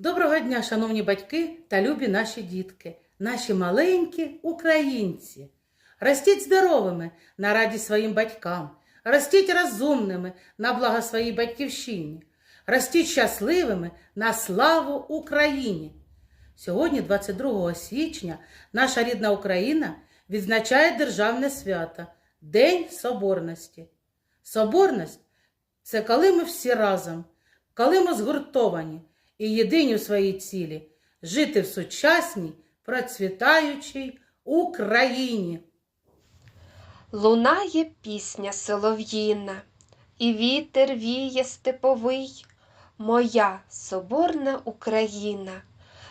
Доброго дня, шановні батьки та любі наші дітки, наші маленькі українці. Ростіть здоровими на радість своїм батькам, ростіть розумними на благо своїй батьківщині, ростіть щасливими на славу Україні. Сьогодні, 22 січня, наша рідна Україна відзначає державне свято День Соборності. Соборність це коли ми всі разом, коли ми згуртовані і єдині у своїй цілі жити в сучасній, процвітаючій Україні. Лунає пісня солов'їна, і вітер віє степовий. Моя соборна Україна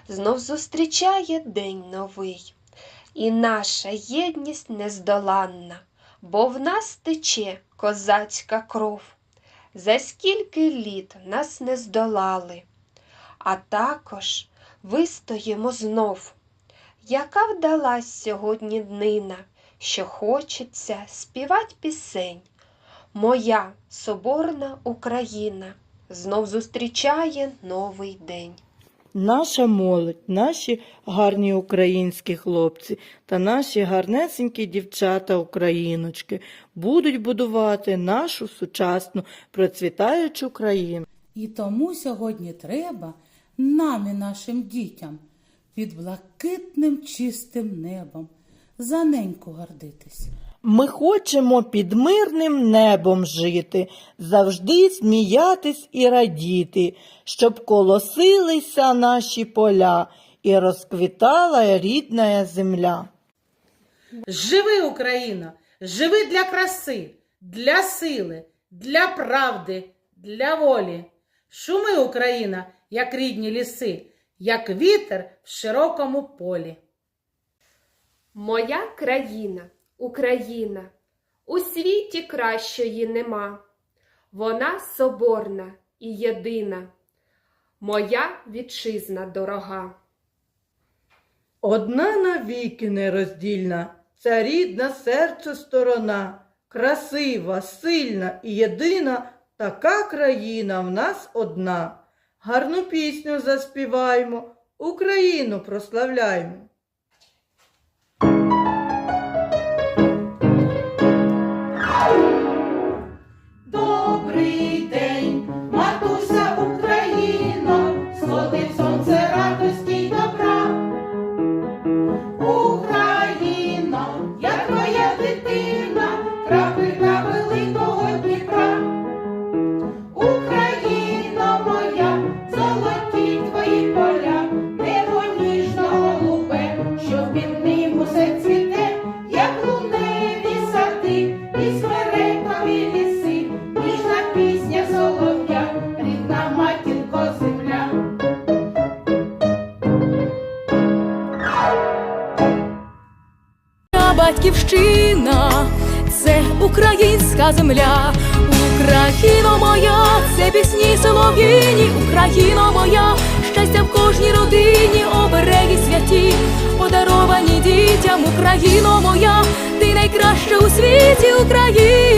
знов зустрічає день новий. І наша єдність нездоланна, бо в нас тече козацька кров. За скільки літ нас не здолали, а також вистоїмо знов. Яка вдалась сьогодні днина, що хочеться співать пісень. Моя соборна Україна знов зустрічає новий день. Наша молодь, наші гарні українські хлопці та наші гарнесенькі дівчата україночки будуть будувати нашу сучасну процвітаючу країну. І тому сьогодні треба нам і нашим дітям під блакитним чистим небом за неньку гордитись. Ми хочемо під мирним небом жити, завжди сміятись і радіти, щоб колосилися наші поля і розквітала рідна земля. Живи, Україно! Живи для краси, для сили, для правди, для волі. Шуми, Україна, як рідні ліси, як вітер в широкому полі. Моя країна, Україна, у світі кращої нема. Вона соборна і єдина, моя вітчизна дорога. Одна навіки нероздільна, ця рідна серцю сторона, красива, сильна і єдина, така країна в нас одна. Гарну пісню заспіваємо, Україну прославляємо. Батьківщина, це українська земля, Україно моя, це пісні солов'їні, Україно моя, щастя в кожній родині, обереги святі, подаровані дітям, Україно моя, ти найкраща у світі, Україно.